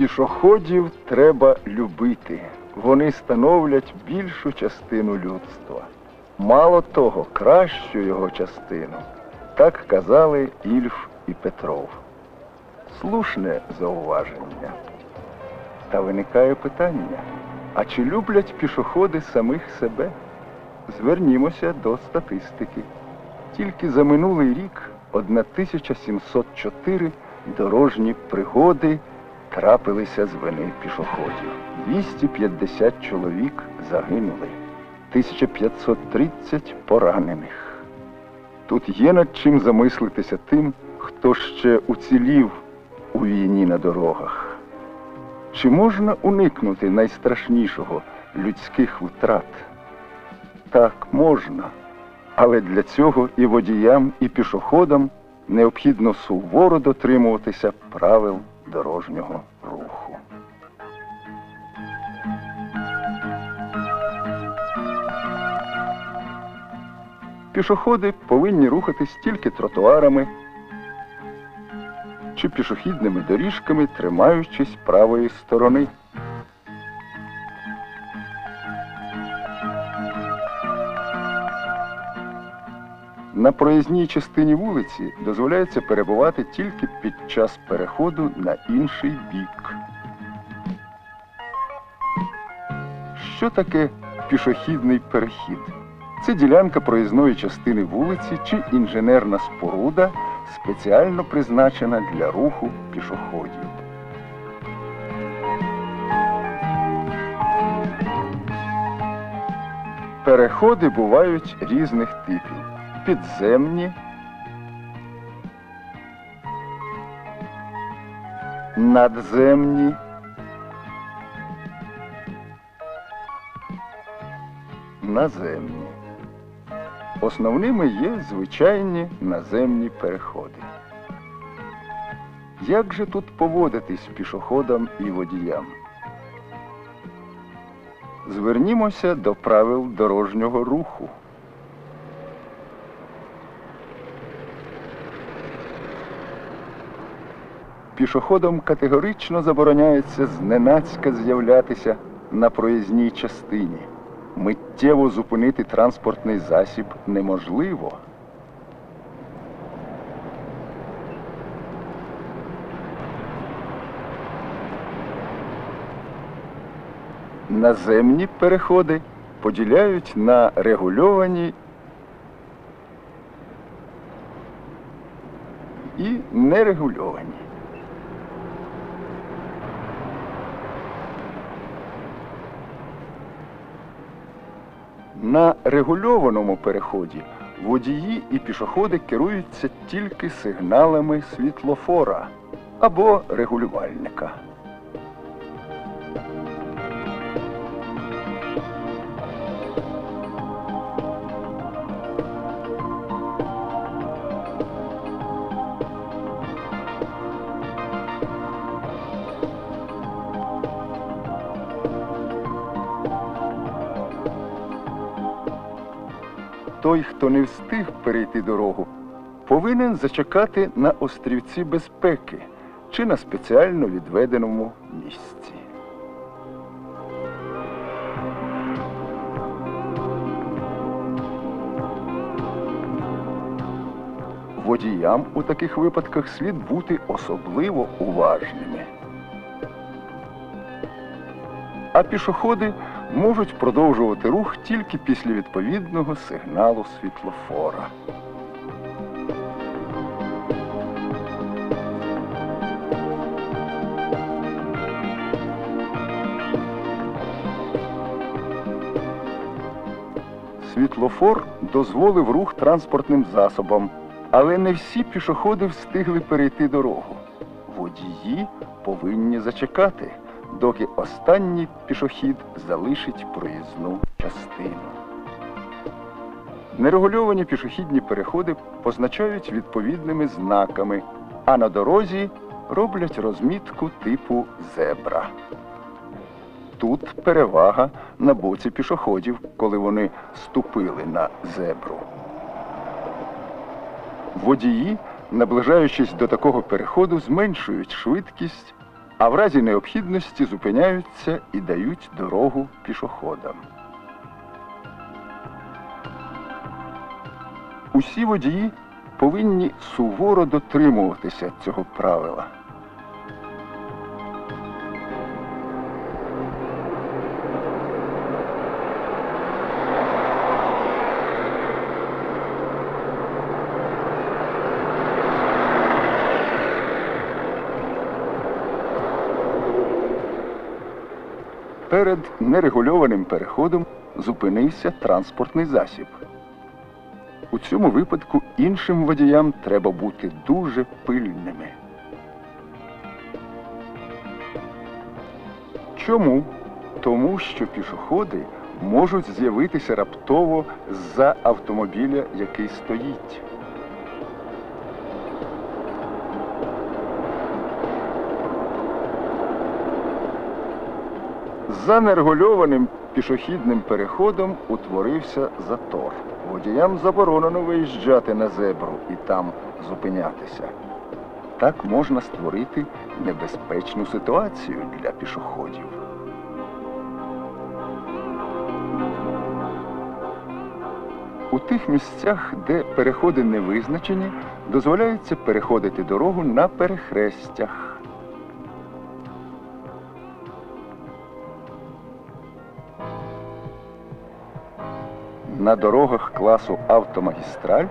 Пішоходів треба любити. Вони становлять більшу частину людства. Мало того, кращу його частину. Так казали Ільф і Петров. Слушне зауваження. Та виникає питання: а чи люблять пішоходи самих себе? Звернімося до статистики. Тільки за минулий рік 1704 дорожні пригоди трапилися з вини пішоходів. 250 чоловік загинули, 1530 поранених. Тут є над чим замислитися тим, хто ще уцілів у війні на дорогах. Чи можна уникнути найстрашнішого людських втрат? Так, можна. Але для цього і водіям, і пішоходам необхідно суворо дотримуватися правил дорожнього руху. Пішоходи повинні рухатись тільки тротуарами чи пішохідними доріжками, тримаючись правої сторони. На проїзній частині вулиці дозволяється перебувати тільки під час переходу на інший бік. Що таке пішохідний перехід? Це ділянка проїзної частини вулиці чи інженерна споруда, спеціально призначена для руху пішоходів. Переходи бувають різних типів: підземні, надземні, наземні. Основними є звичайні наземні переходи. Як же тут поводитись пішоходам і водіям? Звернімося до правил дорожнього руху. Пішоходам категорично забороняється зненацька з'являтися на проїзній частині. Миттєво зупинити транспортний засіб неможливо. Наземні переходи поділяють на регульовані і нерегульовані. На регульованому переході водії і пішоходи керуються тільки сигналами світлофора або регулювальника. Той, хто не встиг перейти дорогу, повинен зачекати на острівці безпеки чи на спеціально відведеному місці. Водіям у таких випадках слід бути особливо уважними. А пішоходи можуть продовжувати рух тільки після відповідного сигналу світлофора. Світлофор дозволив рух транспортним засобам, але не всі пішоходи встигли перейти дорогу. Водії повинні зачекати, доки останній пішохід залишить проїзну частину. Нерегульовані пішохідні переходи позначають відповідними знаками, а на дорозі роблять розмітку типу зебра. Тут перевага на боці пішоходів, коли вони ступили на зебру. Водії, наближаючись до такого переходу, зменшують швидкість а в разі необхідності зупиняються і дають дорогу пішоходам. Усі водії повинні суворо дотримуватися цього правила. Перед нерегульованим переходом зупинився транспортний засіб. У цьому випадку іншим водіям треба бути дуже пильними. Чому? Тому що пішоходи можуть з'явитися раптово з-за автомобіля, який стоїть. За нерегульованим пішохідним переходом утворився затор. Водіям заборонено виїжджати на зебру і там зупинятися. Так можна створити небезпечну ситуацію для пішоходів. У тих місцях, де переходи не визначені, дозволяється переходити дорогу на перехрестях. На дорогах класу автомагістраль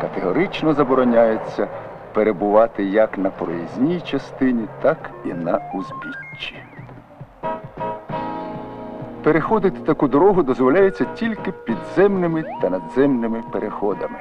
категорично забороняється перебувати як на проїзній частині, так і на узбіччі. Переходити таку дорогу дозволяється тільки підземними та надземними переходами.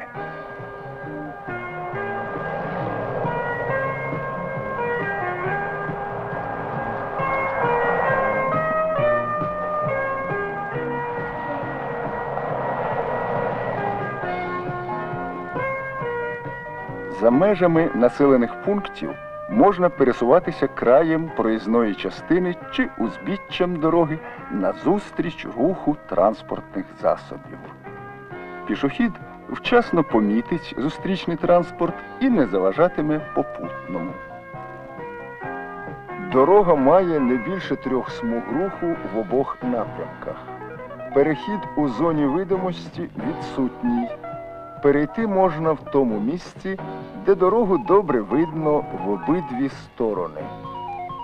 За межами населених пунктів можна пересуватися краєм проїзної частини чи узбіччям дороги назустріч руху транспортних засобів. Пішохід вчасно помітить зустрічний транспорт і не заважатиме попутному. Дорога має не більше трьох смуг руху в обох напрямках. Перехід у зоні видимості відсутній. Перейти можна в тому місці, де дорогу добре видно в обидві сторони.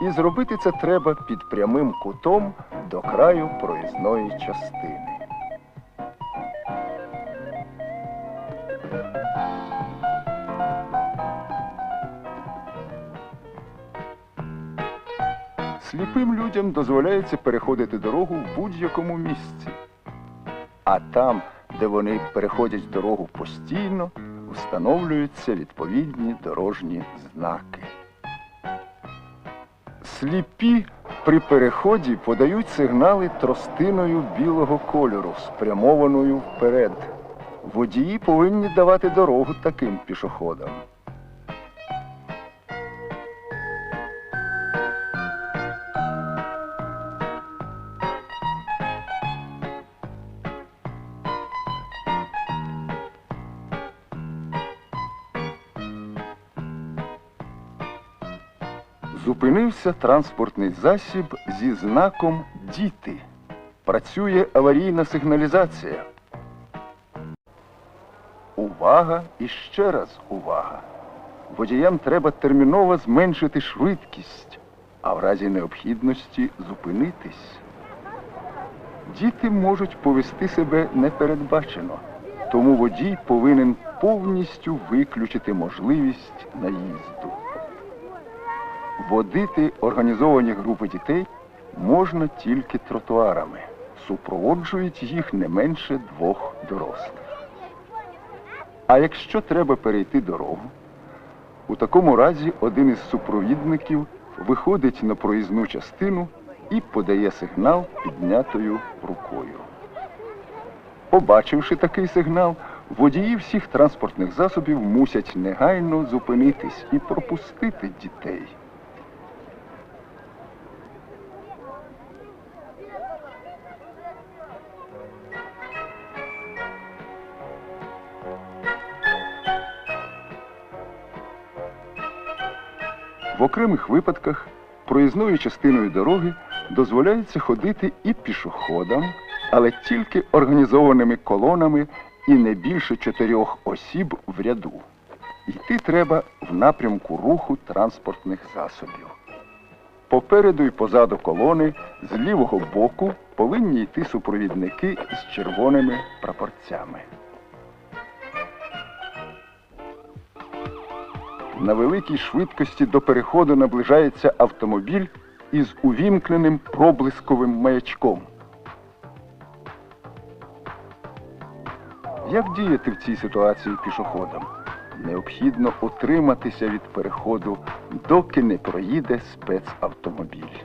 І зробити це треба під прямим кутом до краю проїзної частини. Сліпим людям дозволяється переходити дорогу в будь-якому місці. А там, де вони переходять дорогу постійно, встановлюються відповідні дорожні знаки. Сліпі при переході подають сигнали тростиною білого кольору, спрямованою вперед. Водії повинні давати дорогу таким пішоходам. Зупинився транспортний засіб зі знаком Діти. Працює аварійна сигналізація. Увага і ще раз увага. Водіям треба терміново зменшити швидкість, а в разі необхідності зупинитись. Діти можуть повести себе непередбачено, тому водій повинен повністю виключити можливість наїзду. Водити організовані групи дітей можна тільки тротуарами. Супроводжують їх не менше двох дорослих. А якщо треба перейти дорогу, у такому разі один із супровідників виходить на проїзну частину і подає сигнал піднятою рукою. Побачивши такий сигнал, водії всіх транспортних засобів мусять негайно зупинитись і пропустити дітей. В окремих випадках проїзною частиною дороги дозволяється ходити і пішоходам, але тільки організованими колонами і не більше чотирьох осіб в ряду. Йти треба в напрямку руху транспортних засобів. Попереду і позаду колони з лівого боку повинні йти супровідники з червоними прапорцями. На великій швидкості до переходу наближається автомобіль із увімкненим проблисковим маячком. Як діяти в цій ситуації пішоходам? Необхідно утриматися від переходу, доки не проїде спецавтомобіль.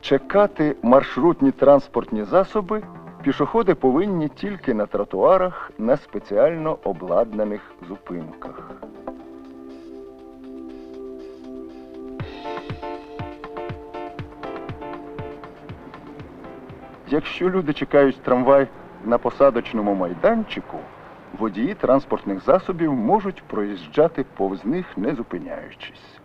Чекати маршрутні транспортні засоби пішоходи повинні тільки на тротуарах на спеціально обладнаних зупинках. Якщо люди чекають трамвай на посадочному майданчику, водії транспортних засобів можуть проїжджати повз них, не зупиняючись.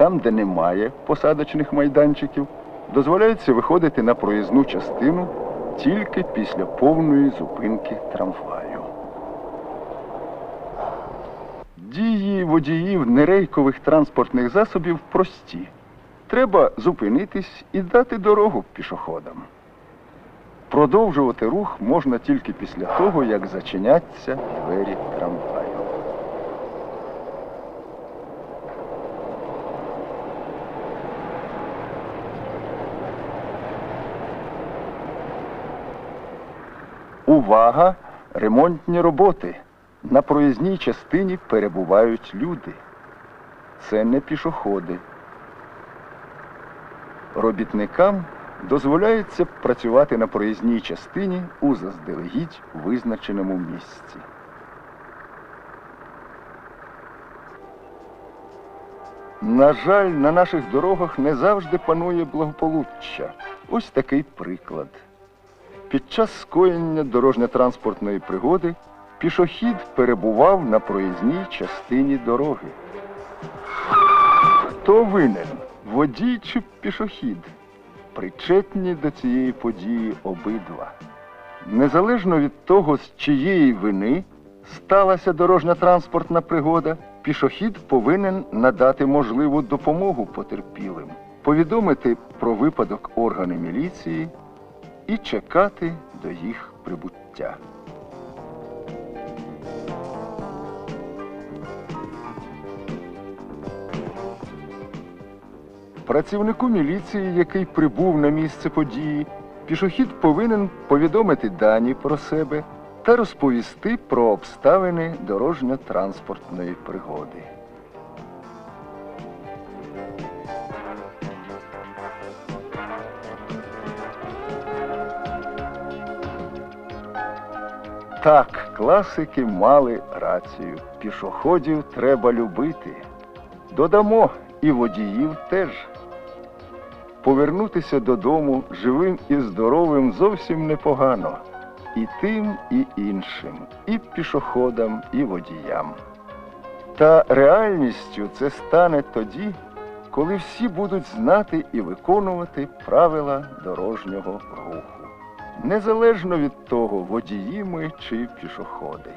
Там, де немає посадочних майданчиків, дозволяється виходити на проїзну частину тільки після повної зупинки трамваю. Дії водіїв нерейкових транспортних засобів прості. Треба зупинитись і дати дорогу пішоходам. Продовжувати рух можна тільки після того, як зачиняться двері трамваю. Увага! Ремонтні роботи. На проїзній частині перебувають люди. Це не пішоходи. Робітникам дозволяється працювати на проїзній частині у заздалегідь визначеному місці. На жаль, на наших дорогах не завжди панує благополуччя. Ось такий приклад. Під час скоєння дорожньо-транспортної пригоди пішохід перебував на проїзній частині дороги. Хто винен? Водій чи пішохід? Причетні до цієї події обидва. Незалежно від того, з чиєї вини сталася дорожньо-транспортна пригода, пішохід повинен надати можливу допомогу потерпілим, повідомити про випадок органи міліції і чекати до їх прибуття. Працівнику міліції, який прибув на місце події, пішохід повинен повідомити дані про себе та розповісти про обставини дорожньо-транспортної пригоди. Так, класики мали рацію. Пішоходів треба любити. Додамо і водіїв теж. Повернутися додому живим і здоровим зовсім непогано. І тим, і іншим, і пішоходам, і водіям. Та реальністю це стане тоді, коли всі будуть знати і виконувати правила дорожнього руху незалежно від того, водії ми чи пішоходи.